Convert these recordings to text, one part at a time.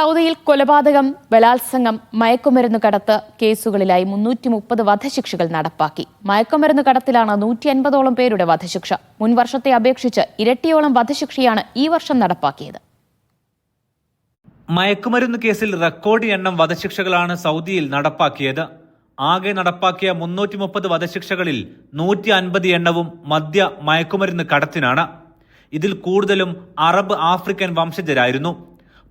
സൗദിയിൽ കൊലപാതകം ബലാത്സംഗം മയക്കുമരുന്ന് കടത്ത് കേസുകളിലായി മുന്നൂറ്റി മുപ്പത് വധശിക്ഷകൾ നടപ്പാക്കി. മയക്കുമരുന്ന് കടത്തിലാണ് നൂറ്റി അൻപതോളം പേരുടെ വധശിക്ഷ. മുൻ വർഷത്തെ അപേക്ഷിച്ച് ഇരട്ടിയോളം വധശിക്ഷയാണ് ഈ വർഷം നടപ്പാക്കിയത്. മയക്കുമരുന്ന് കേസിൽ റെക്കോർഡ് എണ്ണം വധശിക്ഷകളാണ് സൗദിയിൽ നടപ്പാക്കിയത്. ആകെ നടപ്പാക്കിയ മുന്നൂറ്റി മുപ്പത് വധശിക്ഷകളിൽ നൂറ്റി അൻപത് എണ്ണവും മദ്യ മയക്കുമരുന്ന് കടത്തിനാണ്. ഇതിൽ കൂടുതലും അറബ് ആഫ്രിക്കൻ വംശജരായിരുന്നു.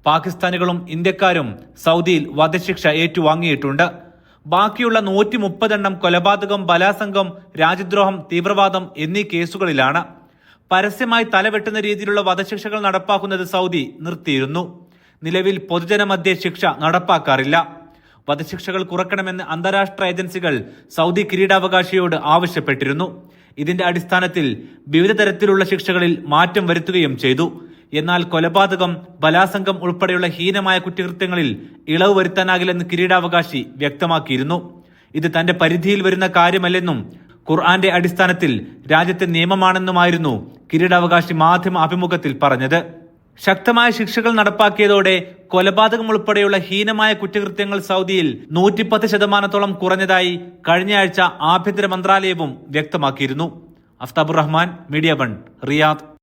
പാകിസ്ഥാനികളും ഇന്ത്യക്കാരും സൗദിയിൽ വധശിക്ഷ ഏറ്റുവാങ്ങിയിട്ടുണ്ട്. ബാക്കിയുള്ള നൂറ്റി മുപ്പതെണ്ണം കൊലപാതകം ബലാസംഗം രാജ്യദ്രോഹം തീവ്രവാദം എന്നീ കേസുകളിലാണ്. പരസ്യമായി തലവെട്ടുന്ന രീതിയിലുള്ള വധശിക്ഷകൾ നടപ്പാക്കുന്നത് സൗദി നിർത്തിയിരുന്നു. നിലവിൽ പൊതുജനമധ്യ ശിക്ഷ നടപ്പാക്കാറില്ല. വധശിക്ഷകൾ കുറക്കണമെന്ന് അന്താരാഷ്ട്ര ഏജൻസികൾ സൗദി കിരീടാവകാശിയോട് ആവശ്യപ്പെട്ടിരുന്നു. ഇതിന്റെ അടിസ്ഥാനത്തിൽ വിവിധ തരത്തിലുള്ള ശിക്ഷകളിൽ മാറ്റം വരുത്തുകയും ചെയ്തു. എന്നാൽ കൊലപാതകം ബലാസംഗം ഉൾപ്പെടെയുള്ള ഹീനമായ കുറ്റകൃത്യങ്ങളിൽ ഇളവ് വരുത്താനാകില്ലെന്ന് കിരീടാവകാശി വ്യക്തമാക്കിയിരുന്നു. ഇത് തന്റെ പരിധിയിൽ വരുന്ന കാര്യമല്ലെന്നും ഖുർആന്റെ അടിസ്ഥാനത്തിൽ രാജ്യത്തെ നിയമമാണെന്നുമായിരുന്നു കിരീടാവകാശി മാധ്യമ അഭിമുഖത്തിൽ പറഞ്ഞത്. ശക്തമായ ശിക്ഷകൾ നടപ്പാക്കിയതോടെ കൊലപാതകം ഉൾപ്പെടെയുള്ള ഹീനമായ കുറ്റകൃത്യങ്ങൾ സൗദിയിൽ നൂറ്റിപ്പത്ത് ശതമാനത്തോളം കുറഞ്ഞതായി കഴിഞ്ഞയാഴ്ച ആഭ്യന്തര മന്ത്രാലയവും വ്യക്തമാക്കിയിരുന്നു. Aftabur Rahman media one Riyadh.